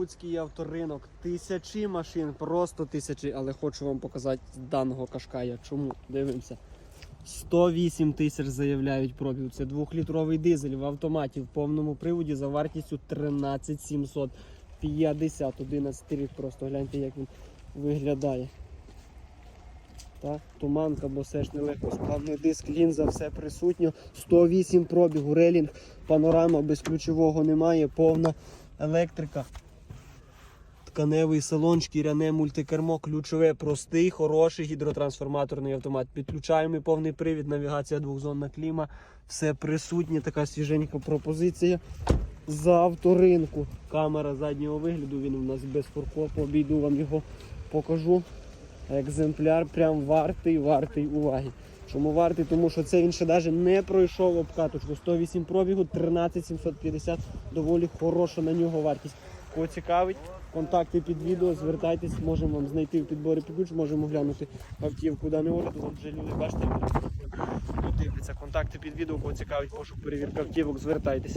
Луцький авторинок, тисячі машин, просто тисячі, але хочу вам показати даного кашкая. Чому? Дивимося. 108 тисяч заявляють пробіг. Це двохлітровий дизель в автоматі в повному приводі за вартістю 13 750. 11 рік просто гляньте, як він виглядає. Так, туманка, бо все ж нелегко. Сплавний диск, лінза, все присутньо. 108 пробігу, релінг, панорама без ключового немає, повна електрика. Тканевий салон, шкіряне мультикермо, ключове, простий, хороший гідротрансформаторний автомат. Підключаємо повний привід, навігація двохзонна кліма. Все присутнє, така свіженька пропозиція. За авторинку. Камера заднього вигляду, він у нас без форкопу, обійду вам його покажу. Екземпляр прям вартий, вартий уваги. Чому вартий? Тому що це він ще навіть не пройшов обкаточку. 108 пробігу, 13750, доволі хороша на нього вартість. Кого цікавить, контакти під відео, звертайтесь, можемо вам знайти в підборі під ключ, можемо глянути автівку даний огляду. От вже люди, бачите, дивляться контакти під відео, бо цікавить пошук перевірка автівок, звертайтесь.